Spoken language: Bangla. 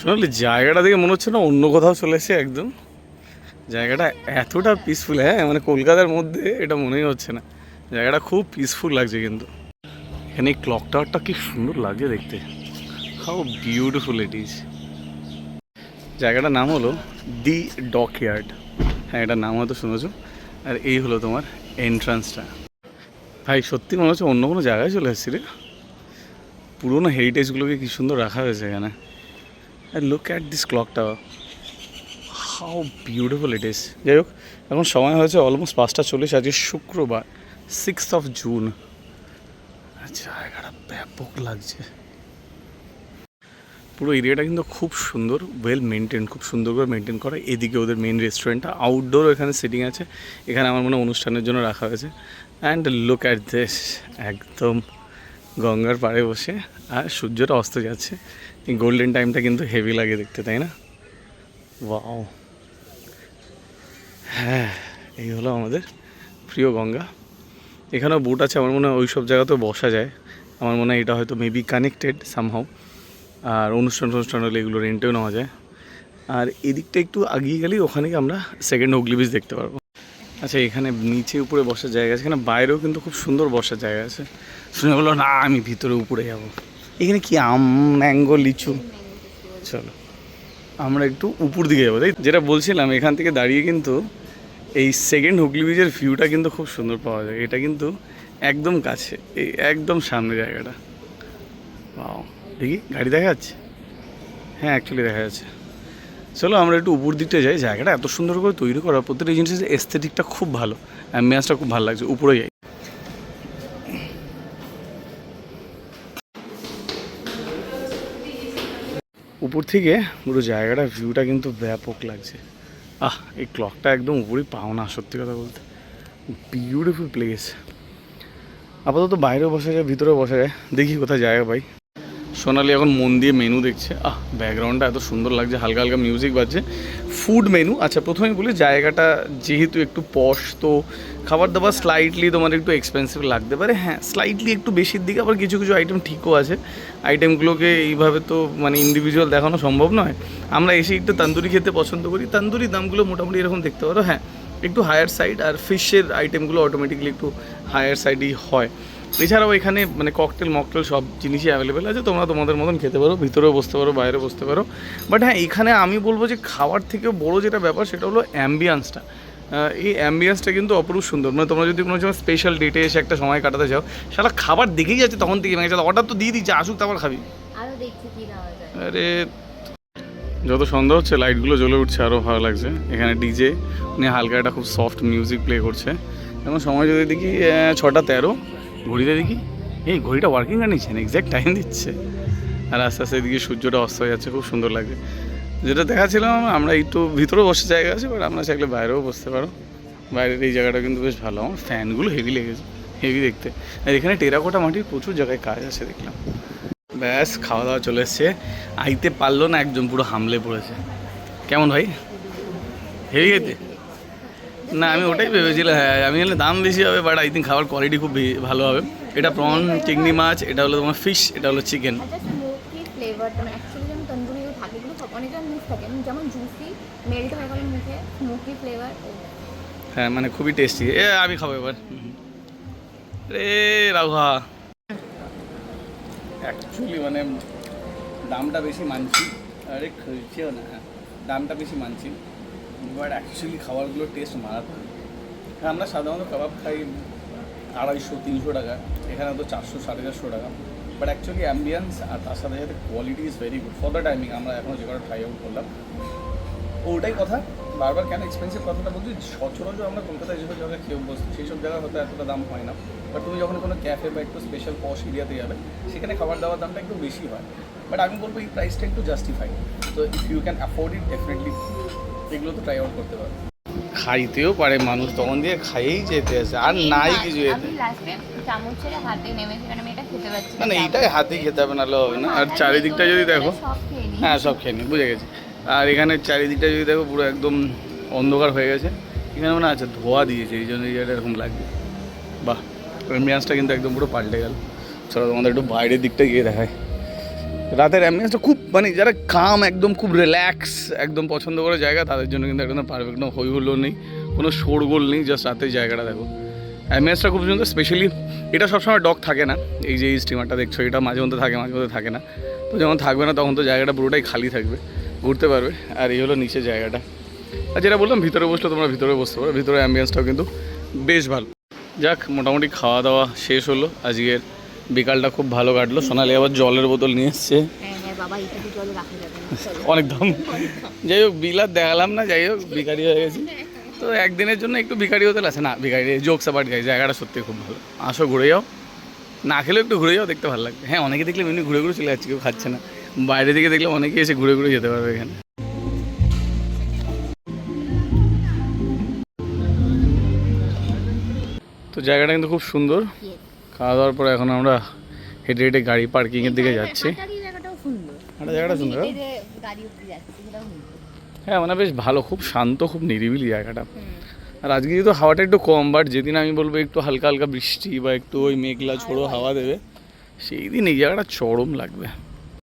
শোনালি, জায়গাটা দেখে মনে হচ্ছে না অন্য কোথাও চলে এসে একদম। জায়গাটা এতটা পিসফুল হ্যাঁ মানে কলকাতার মধ্যে এটা মনেই হচ্ছে না। জায়গাটা খুব পিসফুল লাগছে কিন্তু। এখানে এই ক্লক টাওয়ারটা কি সুন্দর লাগছে দেখতে। হাউ বিউটিফুল ইট ইজ জায়গাটার নাম হলো দি ডক ইয়ার্ড হ্যাঁ এটার নাম হয়তো শুনেছো। আর এই হলো তোমার এন্ট্রান্সটা ভাই, সত্যি মনে হচ্ছে অন্য কোনো জায়গায় চলে এসেছি রে। পুরোনো হেরিটেজগুলোকে কি সুন্দর রাখা হয়েছে এখানে। আর look at this clock tower how beautiful it is যাই হোক এখন সময় হয়েছে অলমোস্ট পাঁচটা চল্লিশ আজকে শুক্রবার সিক্স অফ জুন জায়গাটা ব্যাপক লাগছে। পুরো এরিয়াটা কিন্তু খুব সুন্দর ওয়েল মেনটেন খুব সুন্দর করে মেনটেন করা। এদিকে ওদের মেন রেস্টুরেন্টটা আউটডোর এখানে সিটিং আছে। এখানে আমার মনে হয় অনুষ্ঠানের জন্য রাখা হয়েছে। অ্যান্ড লুক অ্যাট দিস একদম গঙ্গার পাড়ে বসে, আর সূর্যটা অস্ত যাচ্ছে। এই গোল্ডেন টাইমটা কিন্তু হেভি লাগে দেখতে, তাই না? ওয়াও হ্যাঁ এই হলো আমাদের প্রিয় গঙ্গা। এখানেও বোট আছে, আমার মনে হয় ওই সব জায়গাতেও বসা যায়। আমার মনে হয় এটা হয়তো মেবি কানেক্টেড সামহাও আর অনুষ্ঠান অনুষ্ঠান হলে এগুলো রেন্টেও নেওয়া যায়। আর এদিকটা একটু আগিয়ে গেলেই ওখানে আমরা সেকেন্ড হুগলি বিচ দেখতে পারব। আচ্ছা এখানে নিচে উপরে বসার জায়গা আছে, এখানে বাইরেও কিন্তু খুব সুন্দর বসার জায়গা আছে। শুনে বলল, না, আমি ভিতরে উপরে যাব। এখানে কি আম, ম্যাঙ্গো, লিচু? চলো, আমরা একটু উপর দিকে যাব। তাই যেটা বলছিলাম, এখান থেকে দাঁড়িয়ে কিন্তু এই সেকেন্ড হুগলি ব্রিজের ভিউটা কিন্তু খুব সুন্দর পাওয়া যায়। এটা কিন্তু একদম কাছে, এই একদম সামনে জায়গাটা। বাও দেখি, গাড়ি দেখা যাচ্ছে? হ্যাঁ অ্যাকচুয়ালি দেখা যাচ্ছে। চলো আমরা একটু উপর দিকটা যাই। জায়গাটা এত সুন্দর করে তৈরি করা প্রত্যেকটা জিনিসের এস্থেটিকটা খুব ভালো। অ্যাম্বিয়ান্সটা খুব ভালো লাগছে, উপরে যাই। উপর থেকে পুরো জায়গাটা ভিউটা কিন্তু ব্যাপক লাগছে। আহ, এই ক্লকটা একদম উপরেই পাও না, সত্যি কথা বলতে। বিউটিফুল প্লেস আপাতত বাইরেও বসা যায়, ভিতরেও বসা যায়। দেখি কোথায় জায়গা পাই। সোনালি এখন মন দিয়ে মেনু দেখছে। আহ ব্যাকগ্রাউন্ডটা এত সুন্দর লাগছে, হালকা হালকা মিউজিক বাজছে। ফুড মেনু আচ্ছা প্রথমে বলি জায়গাটা যেহেতু একটু পশ তো খাবার দাবার স্লাইটলি তোমার একটু এক্সপেন্সিভ লাগতে পারে। হ্যাঁ স্লাইটলি একটু বেশির দিকে, আবার কিছু কিছু আইটেম ঠিকও আছে। আইটেমগুলোকে এইভাবে তো মানে ইন্ডিভিজুয়াল দেখানো সম্ভব নয়। আমরা এসে একটু তান্দুরি খেতে পছন্দ করি। তান্দুরি দামগুলো মোটামুটি এরকম দেখতে পারো। হ্যাঁ একটু হায়ার সাইড আর ফিশের আইটেমগুলো অটোমেটিকলি একটু হায়ার সাইডই হয়। এছাড়াও এখানে মানে ককটেল মকটেল সব জিনিসই অ্যাভেলেবেল আছে। তোমরা তোমাদের মতন খেতে পারো ভিতরেও বসতে পারো বাইরে বসতে পারো। বাট হ্যাঁ এখানে আমি বলব যে খাওয়ার থেকেও বড় যেটা ব্যাপার সেটা হলো অ্যাম্বিয়ান্সটা এই অ্যাম্বিয়েন্সটা কিন্তু অপরূপ সুন্দর। মানে তোমরা যদি কোনো সময় স্পেশাল ডেটে এসে একটা সময় কাটাতে চাও সেটা খাবার দেখেই যাচ্ছে তখন থেকে। যাচ্ছে অর্ডার তো দিয়ে দিচ্ছে আসুক তারপর খাবি। আরও যত সন্ধ্যা হচ্ছে লাইটগুলো জ্বলে উঠছে আরও ভালো লাগছে। এখানে ডিজে উনি হালকা একটা খুব সফট মিউজিক প্লে করছে। এখন সময় যদি দেখি ছটা তেরো। ঘড়িতে দেখি? এই ঘড়িটা ওয়ার্কিং কন্ডিশন এক্স্যাক্ট টাইম দিচ্ছে। আর আস্তে আস্তে এদিকে সূর্যটা অস্ত হয়ে যাচ্ছে, খুব সুন্দর লাগছে যেটা দেখাচ্ছিলাম, আমরা একটু ভিতরেও বসে জায়গা আছে বাট আমরা চাইলে বাইরেও বসতে পারো। বাইরের এই জায়গাটা কিন্তু বেশ ভালো। আমার ফ্যানগুলো হেভি লেগেছে হেভি দেখতে। আর এখানে টেরাকোটা মাটির প্রচুর জায়গায় কাজ আছে, দেখলাম। ব্যাস খাওয়া দাওয়া চলে এসছে। আইতে পারল না একজন পুরো হামলে পড়েছে। কেমন ভাই? হেভি খেতে? না আমি ওটাই ভেবেছিলাম হ্যাঁ আমি হলে দাম বেশি হবে বাট আই থিঙ্ক খাবার কোয়ালিটি খুব ভালো হবে। এটা প্রন চিংড়ি মাছ এটা হলো তোমার ফিশ এটা হলো চিকেন মানে হয়ে হ্যাঁ মানে খুবই টেস্টি এ আমি খাব এবার। রে রাঘা অ্যাকচুয়ালি মানে দামটা বেশি মানছি। আরে খেয়েছেও না দামটা বেশি মানছি। বাট অ্যাকচুয়ালি খাবারগুলো টেস্ট মারাত্মক। হ্যাঁ আমরা সাধারণত কাবাব খাই আড়াইশো, তিনশো টাকা। এখানে তো চারশো, সাড়ে চারশো টাকা। বাট অ্যাকচুয়ালি অ্যাম্বিয়েন্স আর তার সাথে সাথে quality is very good for the timing আমরা এখনও যে কটা ট্রাই আউট করলাম। ওটাই কথা। বারবার কেন এক্সপেন্সিভ কথাটা বলছি? সচরাচর আমরা কলকাতায় যেসব জায়গায় খেয়ে বসছি সেই সব জায়গায় হয়তো এতটা দাম হয় না। বাট তুমি যখন কোনো ক্যাফে বা একটু স্পেশাল পশ এরিয়াতে যাবে, সেখানে খাবার দাবার দামটা একটু বেশি হয়। বাট আমি বলব এই প্রাইসটা একটু জাস্টিফাই তো if you can afford it definitely এগুলো তো ট্রাই আউট করতে পারো। খাইতেও পারে মানুষ তখন দিয়ে খাইয়েই যেতে আছে আর নাই কিছু এতে। না না এইটাই হাতে খেতে হবে নাহলে হবে না। আর চারিদিকটা যদি দেখো হ্যাঁ সব খেয়ে নি বুঝে গেছি। আর এখানে চারিদিকটা যদি দেখো পুরো একদম অন্ধকার হয়ে গেছে। এখানে মনে আছে ধোয়া দিয়েছে এই জন্য এই জায়গাটা এরকম লাগবে। বাহ অ্যাম্বিয়ান্সটা কিন্তু একদম পুরো পাল্টে গেল। চলো তোমাদের একটু বাইরের দিকটা গিয়ে দেখায় রাতের অ্যাম্বিয়েন্সটা খুব মানে যারা কাম একদম খুব রিল্যাক্স একদম পছন্দ করে জায়গা, তাদের জন্য কিন্তু একদম পারফেক্ট কোনো হই হুল্লোড় নেই, কোনো শোরগোল নেই জাস্ট রাতের জায়গাটা দেখো। অ্যাম্বিয়েন্সটা খুব সুন্দর স্পেশালি এটা সবসময় ডক থাকে না। এই যে এই স্টিমারটা দেখছ, এটা মাঝে মধ্যে থাকে, মাঝে মধ্যে থাকে না। তো যখন থাকবে না, তখন তো জায়গাটা পুরোটাই খালি থাকবে, ঘুরতে পারবে। আর এই হলো নিচে জায়গাটা। আর যেটা বললাম, ভিতরে বসলে তোমরা ভিতরে বসতে পারো, ভিতরে অ্যাম্বিয়েন্সটাও কিন্তু বেশ ভালো। যাক, মোটামুটি খাওয়া দাওয়া শেষ হলো, আজকের বিকালটা খুব ভালো কাটলো। সোনালি আবার জলের বোতল নিয়ে এসছে। হ্যাঁ হ্যাঁ। অনেক দাম। যাই হোক বিল আর দেখালাম না যাই হোক ভিখারি হয়ে গেছি। তো একদিনের জন্য একটু ভিখারি হতে লাগছে। না ভিখারি জোকস আবার গাই জায়গাটা সত্যি খুব ভালো। আসো ঘুরে যাও। না খেলেও একটু ঘুরে যাও দেখতে ভালো লাগবে। হ্যাঁ অনেকে দেখলে এমনি ঘুরে ঘুরে চলে যাচ্ছে কেউ খাচ্ছে না। বাইরে থেকে দেখলে অনেকে এসে ঘুরে ঘুরে যেতে পারবে এখানে। তো জায়গাটা কিন্তু খুব সুন্দর. খাওয়া দাওয়ার পরে এখন আমরা হেঁটে হেঁটে গাড়ি পার্কিংয়ের দিকে যাচ্ছি। হাটারি সুন্দর। জায়গাটা সুন্দর। হেঁটে যে গাড়ি উঠতে যাচ্ছে সেটাও সুন্দর। হ্যাঁ মানে বেশ ভালো খুব শান্ত খুব নিরিবিলি জায়গাটা। আর আজকে যেহেতু হাওয়াটা একটু কম বাট যেদিন আমি বলব একটু হালকা হালকা বৃষ্টি বা একটু ওই মেঘলা ছোড়ো হাওয়া দেবে সেই দিন এই জায়গাটা চরম লাগবে।